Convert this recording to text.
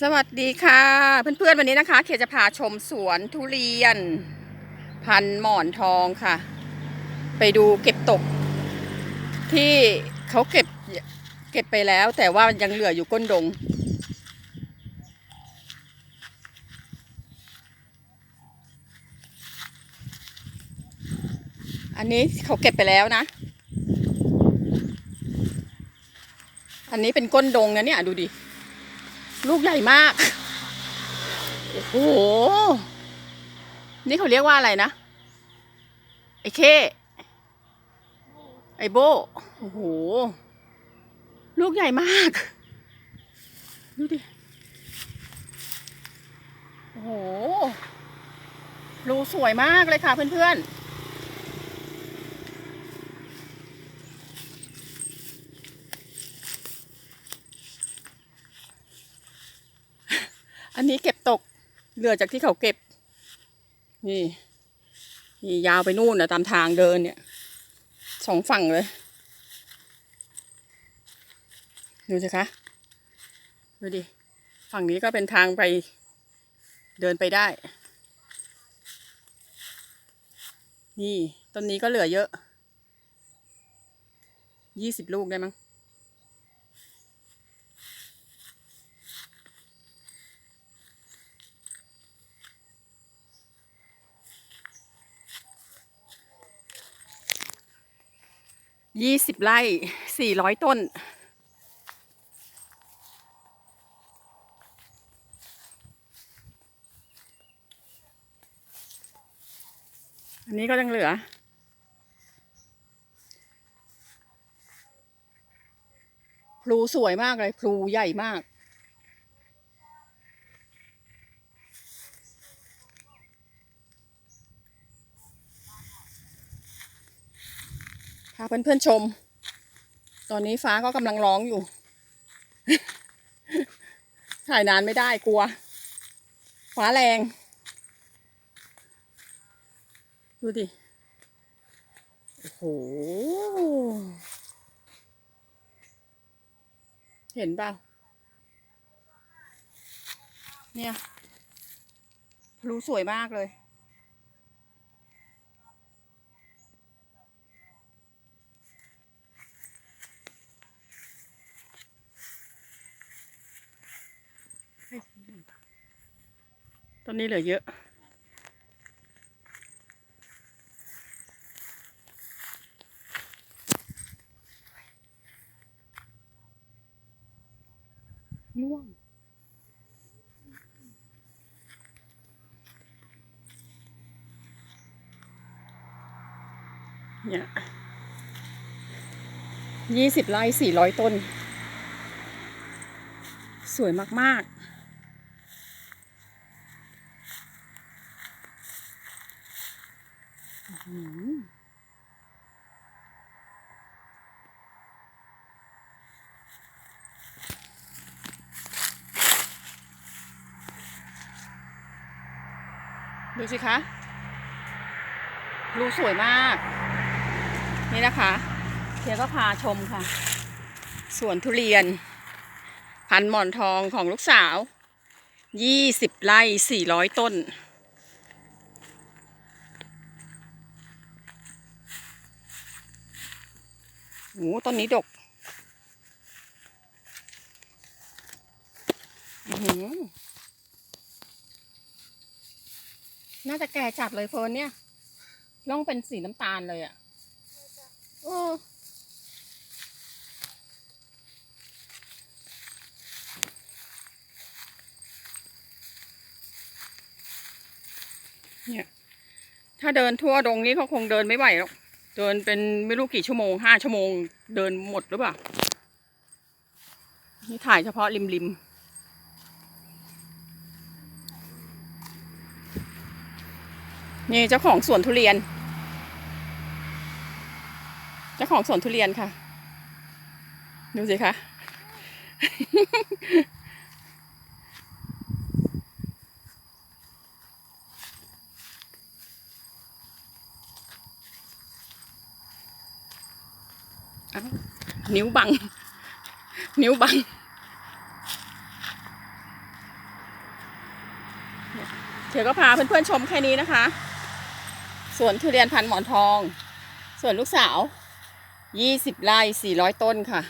สวัสดีค่ะ เพื่อนๆวันนี้นะคะ เขตจะพาชมสวนทุเรียน พันหมอนทองค่ะ ไปดูเก็บตก ที่เขาเก็บเก็บไปแล้ว แต่ว่ายังเหลืออยู่ก้นดง อันนี้เขาเก็บไปแล้วนะ อันนี้เป็นก้นดงนะเนี่ยดูดิ ลูกใหญ่มาก โอ้โห นี่เขาเรียกว่าอะไรนะ ไอ้เค ไอ้โบ โอ้โห ลูกใหญ่มาก ดูดิ โอ้โหรูสวยมากเลยค่ะเพื่อนๆ อันนี้เก็บตกเหลือจากที่เขาเก็บ นี่นี่ยาวไปนู่นนะตามทางเดินเนี่ยสองฝั่งเลย ดูสิคะดูดิฝั่งนี้ก็เป็นทางไปเดินไปได้ นี่ต้นนี้ก็เหลือเยอะยี่สิบลูกได้มั้ง ยี่สิบไร่สี่ร้อยต้น อันนี้ก็ยังเหลือ พลูสวยมากเลย พลูใหญ่มาก พาเพื่อนๆชม ตอนนี้ฟ้าก็กำลังร้องอยู่ ถ่ายนานไม่ได้กลัว ฟ้าแรง ดูดิ โอ้โห เห็นเปล่า เนี่ยพลูสวยมากเลย นนี้เหลือเยอะร่วงเนี่ยยี่สิบไร่สี่ร้อยต้น สวยมาก ๆ อืม ดูสิคะรูสวยมาก นี่นะคะ เทียก็พาชมค่ะ สวนทุเรียน พันหมอนทองของลูกสาว ยี่สิบไร่สี่ร้อยต้น โอ้ต้นนี้ดกหือน่าจะแก่จัดเลยเฟิร์นเนี่ยร่องเป็นสีน้ำตาลเลยอะ่ะโอ้เนี่ย ถ้าเดินทั่วดงนี้เขาคงเดินไม่ไหวหรอก เดินเป็นไม่รู้กี่ชั่วโมงห้าชั่วโมง เดินหมดหรือเปล่า นี่ถ่ายเฉพาะริมริมนี่เจ้าของสวนทุเรียน เจ้าของสวนทุเรียนค่ะ ดูสิคะ นิ้วบัง นิ้วบัง เดี๋ยวก็พาเพื่อนๆชมแค่นี้นะคะ สวนทุเรียนพันหมอนทอง ส่วนลูกสาว 20ไร่400 ต้นค่ะ